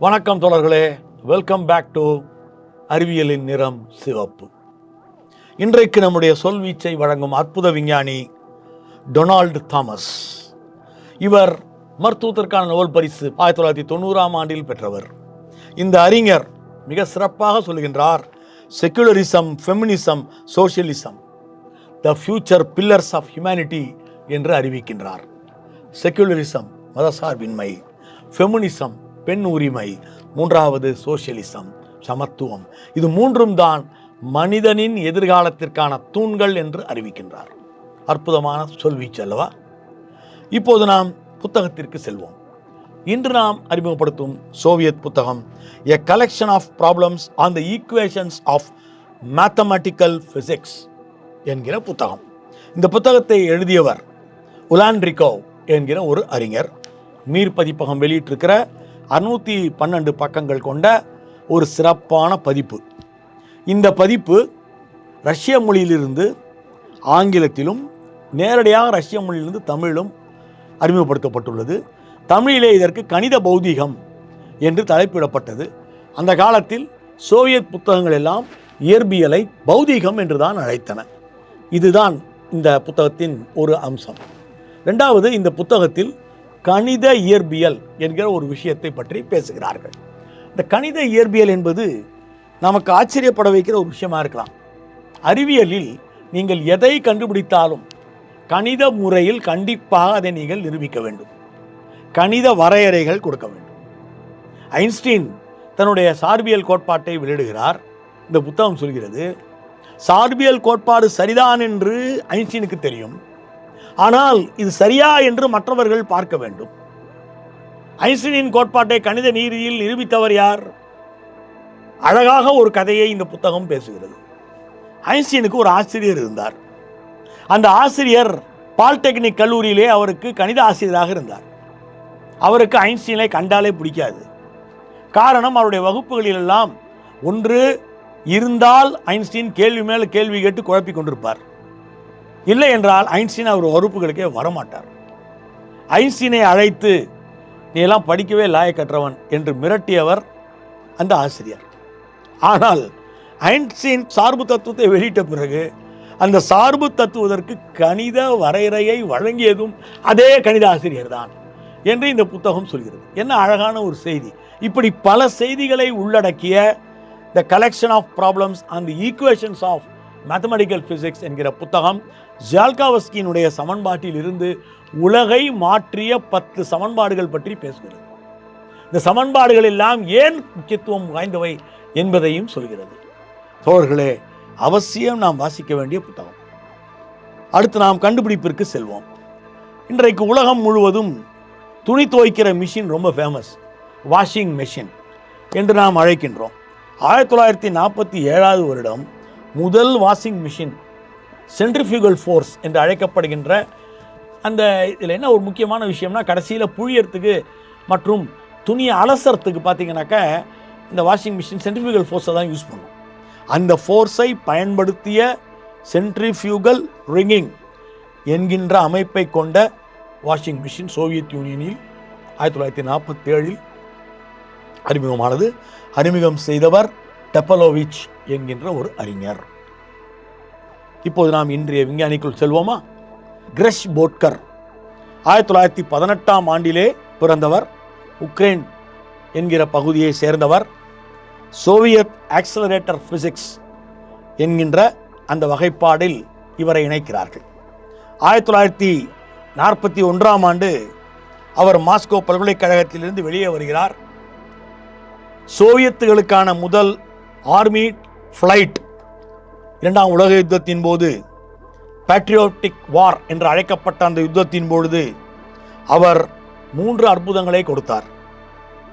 வணக்கம் தோழர்களே. Welcome back to அறிவியலின் நிறம் சிவப்பு. இன்றைக்கு நம்முடைய சொல்வீச்சை வழங்கும் அற்புத விஞ்ஞானி டொனால்டு தாமஸ். இவர் மருத்துவத்திற்கான நோபல் பரிசு ஆயிரத்தி தொள்ளாயிரத்தி தொண்ணூறாம் ஆண்டில் பெற்றவர். இந்த அறிஞர் மிக சிறப்பாக சொல்கின்றார் secularism feminism socialism the future pillars of humanity என்று அறிவிக்கின்றார். செக்குலரிசம் மதசார்பின்மை. ஃபெமினிசம் பெண் உரிமை. மூன்றாவது சோஷியலிசம் சமத்துவம். இது மூன்றும் தான் மனிதனின் எதிர்காலத்திற்கான தூண்கள் என்று அறிவிக்கின்றார். அற்புதமான சொல்வீச்சு அல்லவா? இப்போது நாம் புத்தகத்திற்கு செல்வோம். இன்று நாம் அறிமுகப்படுத்தும் சோவியத் புத்தகம் a collection of problems on the equations of mathematical physics என்கிற புத்தகம். இந்த புத்தகத்தை எழுதியவர் உலான்ரிகோவ் என்கிற ஒரு அறிஞர். மீர் பதிப்பகம் வெளியிட்டிருக்கிற அறுநூற்றி பன்னெண்டு பக்கங்கள் கொண்ட ஒரு சிறப்பான பதிப்பு. இந்த பதிப்பு ரஷ்ய மொழியிலிருந்து ஆங்கிலத்திலும் நேரடியாக ரஷ்ய மொழியிலிருந்து தமிழிலும் அறிமுகப்படுத்தப்பட்டுள்ளது. தமிழிலே இதற்கு கணித பௌதீகம் என்று தலைப்பிடப்பட்டது. அந்த காலத்தில் சோவியத் புத்தகங்கள் எல்லாம் இயற்பியலை பௌதீகம் என்று தான் அழைத்தன. இதுதான் இந்த புத்தகத்தின் ஒரு அம்சம். ரெண்டாவது இந்த புத்தகத்தில் கணித இயற்பியல் என்கிற ஒரு விஷயத்தை பற்றி பேசுகிறார்கள். இந்த கணித இயற்பியல் என்பது நமக்கு ஆச்சரியப்பட வைக்கிற ஒரு விஷயமா இருக்கலாம். அறிவியலில் நீங்கள் எதை கண்டுபிடித்தாலும் கணித முறையில் கண்டிப்பாக அதை நீங்கள் நிரூபிக்க வேண்டும். கணித வரையறைகள் கொடுக்க வேண்டும். ஐன்ஸ்டீன் தன்னுடைய சார்பியல் கோட்பாட்டை வெளியிடுகிறார். இந்த புத்தகம் சொல்கிறது சார்பியல் கோட்பாடு சரிதான் என்று ஐன்ஸ்டீனுக்கு தெரியும். ஆனால் இது சரியா என்று மற்றவர்கள் பார்க்க வேண்டும். ஐன்ஸ்டீனின் கோட்பாட்டை கணித நீதியில் நிரூபித்தவர் யார்? அழகாக ஒரு கதையை இந்த புத்தகம் பேசுகிறது. ஐன்ஸ்டீனுக்கு ஒரு ஆசிரியர் இருந்தார். அந்த ஆசிரியர் பாலிடெக்னிக் கல்லூரியிலே அவருக்கு கணித ஆசிரியராக இருந்தார். அவருக்கு ஐன்ஸ்டீனை கண்டாலே பிடிக்காது. காரணம் அவருடைய வகுப்புகளிலெல்லாம் ஒன்று இருந்தால் ஐன்ஸ்டீன் கேள்வி மேலே கேள்வி கேட்டு குழப்பி கொண்டிருப்பார். இல்லை என்றால் ஐன்ஸ்டீன் அவர் வகுப்புகளுக்கே வரமாட்டார். ஐன்ஸ்டீனை அழைத்து நீ எல்லாம் படிக்கவே லாயக்கற்றவன் என்று மிரட்டியவர் அந்த ஆசிரியர். ஆனால் ஐன்ஸ்டீன் சார்பு தத்துவத்தை வெளியிட்ட பிறகு அந்த சார்பு தத்துவதற்கு கணித வரையறையை வழங்கியதும் அதே கணித ஆசிரியர் தான் என்று இந்த புத்தகம் சொல்கிறது. என்ன அழகான ஒரு செய்தி. இப்படி பல செய்திகளை உள்ளடக்கிய the collection of problems and equations of mathematical physics என்கிற புத்தகம் ஜால்காவஸ்கியினுடைய சமன்பாட்டில் இருந்து உலகை மாற்றிய பத்து சமன்பாடுகள் பற்றி பேசுகிறது. இந்த சமன்பாடுகள் எல்லாம் ஏன் முக்கியத்துவம் வாய்ந்தவை என்பதையும் சொல்கிறது. தோழர்களே அவசியம் நாம் வாசிக்க வேண்டிய புத்தகம். அடுத்து நாம் கண்டுபிடிப்பிற்கு செல்வோம். இன்றைக்கு உலகம் முழுவதும் துணி துவைக்கிற மிஷின் ரொம்ப ஃபேமஸ் வாஷிங் மிஷின் என்று நாம் அழைக்கின்றோம். ஆயிரத்தி தொள்ளாயிரத்தி நாற்பத்தி ஏழாவது வருடம் முதல் வாஷிங் மிஷின் சென்ட்ரிஃபியூகல் ஃபோர்ஸ் என்று அழைக்கப்படுகின்ற அந்த இதில் என்ன ஒரு முக்கியமான விஷயம்னா கடைசியில் புழியறதுக்கு மற்றும் துணியை அலசறதுக்கு பார்த்தீங்கன்னாக்கா இந்த வாஷிங் மிஷின் சென்ட்ரிஃபியூகல் ஃபோர்ஸை தான் யூஸ் பண்ணும். அந்த ஃபோர்ஸை பயன்படுத்திய சென்ட்ரிஃபியூகல் ரிங்கிங் என்கின்ற அமைப்பை கொண்ட வாஷிங் மிஷின் சோவியத் யூனியனில் ஆயிரத்தி தொள்ளாயிரத்தி நாற்பத்தேழில் அறிமுகமானது. அறிமுகம் செய்தவர் டெப்பலோவிச் என்கின்ற ஒரு அறிஞர். இப்போது நாம் இன்றைய விஞ்ஞானிக்குள் செல்வோமா? கிரெஷ் போட்கர் ஆயிரத்தி தொள்ளாயிரத்தி பதினெட்டாம் ஆண்டிலே பிறந்தவர் உக்ரைன் என்கிற பகுதியை சேர்ந்தவர் சோவியத் ஆக்சலரேட்டர் பிசிக்ஸ் என்கின்ற அந்த வகைப்பாடில் இவரை இணைக்கிறார்கள். ஆயிரத்தி தொள்ளாயிரத்தி நாற்பத்தி ஒன்றாம் ஆண்டு அவர் மாஸ்கோ பல்கலைக்கழகத்திலிருந்து வெளியே வருகிறார். சோவியத்துகளுக்கான முதல் ஆர்மி ஃப்ளைட் இரண்டாம் உலக யுத்தத்தின் போது பேட்ரியோட்டிக் வார் என்று அழைக்கப்பட்ட அந்த யுத்தத்தின் பொழுது அவர் மூன்று அற்புதங்களை கொடுத்தார்.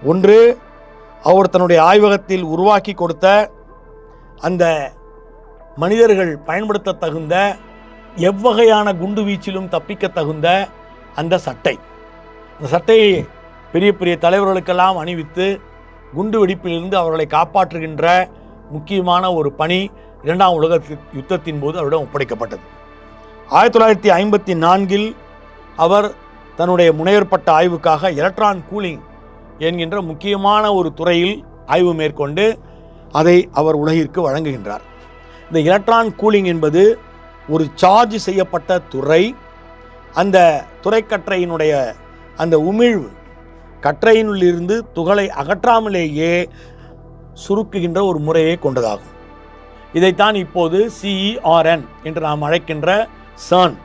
ஒன்று அவர் தன்னுடைய ஆய்வகத்தில் உருவாக்கி கொடுத்த அந்த மனிதர்கள் பயன்படுத்த தகுந்த எவ்வகையான குண்டு வீச்சிலும் தப்பிக்க தகுந்த அந்த சட்டை. அந்த சட்டையை பெரிய பெரிய தலைவர்களுக்கெல்லாம் அணிவித்து குண்டு வெடிப்பிலிருந்து அவர்களை காப்பாற்றுகின்ற முக்கியமான ஒரு பணி இரண்டாம் உலக யுத்தத்தின் போது அவரிடம் ஒப்படைக்கப்பட்டது. ஆயிரத்தி தொள்ளாயிரத்தி ஐம்பத்தி நான்கில் அவர் தன்னுடைய முனைவர்பட்ட ஆய்வுக்காக எலக்ட்ரான் கூலிங் என்கின்ற முக்கியமான ஒரு துறையில் ஆய்வு மேற்கொண்டு அதை அவர் உலகிற்கு வழங்குகின்றார். இந்த எலக்ட்ரான் கூலிங் என்பது ஒரு சார்ஜ் செய்யப்பட்ட துறை. அந்த துறைக்கற்றையினுடைய அந்த உமிழ்வு கற்றையினுள்ளிருந்து துகளை அகற்றாமலேயே சுருக்குகின்ற ஒரு முறையை கொண்டதாகும். இதைத்தான் இப்போது சிஇஆர்என் என்று நாம் அழைக்கின்ற சர்ன்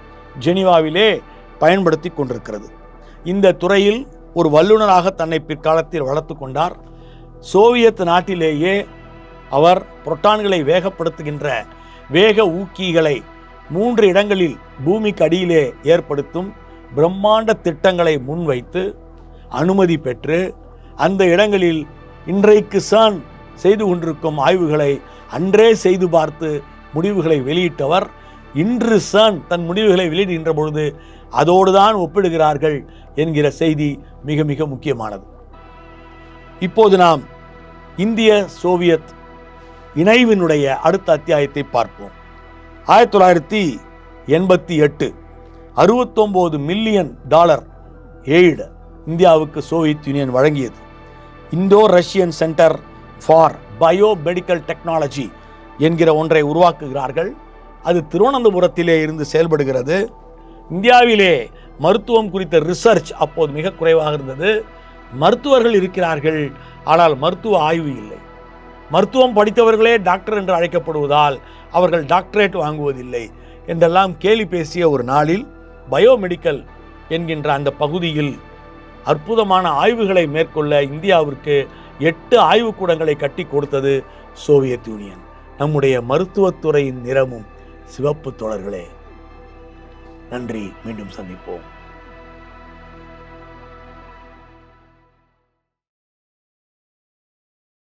ஜெனிவாவிலே பயன்படுத்தி கொண்டிருக்கிறது. இந்த துறையில் ஒரு வல்லுநராக தன்னை பிற்காலத்தில் வளர்த்து கொண்டார். சோவியத் நாட்டிலேயே அவர் புரோட்டான்களை வேகப்படுத்துகின்ற வேக ஊக்கிகளை மூன்று இடங்களில் பூமிக்கு அடியிலே ஏற்படுத்தும் பிரம்மாண்ட திட்டங்களை முன்வைத்து அனுமதி பெற்று அந்த இடங்களில் இன்றைக்கு சான் செய்து கொண்டிருக்கும் ஆய்வுகளை அன்றே செய்து பார்த்து முடிவுகளை வெளியிட்டவர் இன்று சான் தன் முடிவுகளை வெளியிடுகின்ற பொழுது அதோடு தான் ஒப்பிடுகிறார்கள் என்கிற செய்தி மிக மிக முக்கியமானது. இப்போது நாம் இந்திய சோவியத் இணைவினுடைய அடுத்த அத்தியாயத்தை பார்ப்போம். ஆயிரத்தி தொள்ளாயிரத்தி எண்பத்தி எட்டு அறுபத்தொம்போது மில்லியன் டாலர் எய்டு இந்தியாவுக்கு சோவியத் யூனியன் வழங்கியது. Indo Russian centre for biomedical technology என்கிற ஒன்றை உருவாக்குகிறார்கள். அது திருவனந்தபுரத்திலே இருந்து செயல்படுகிறது. இந்தியாவிலே மருத்துவம் குறித்த ரிசர்ச் அப்போது மிக குறைவாக இருந்தது. மருத்துவர்கள் இருக்கிறார்கள் ஆனால் மருத்துவ ஆய்வு இல்லை. மருத்துவம் படித்தவர்களே டாக்டர் என்று அழைக்கப்படுவதால் அவர்கள் டாக்டரேட் வாங்குவதில்லை என்றெல்லாம் கேலி பேசிய ஒரு நாளில் பயோமெடிக்கல் என்கின்ற அந்த பகுதியில் அற்புதமான ஆய்வுகளை மேற்கொள்ள இந்தியாவிற்கு எட்டு ஆய்வுக்கூடங்களை கட்டி கொடுத்தது சோவியத் யூனியன். நம்முடைய மருத்துவத்துறையின் நிறமும் சிவப்பு தொடர்களே. நன்றி. மீண்டும் சந்திப்போம்.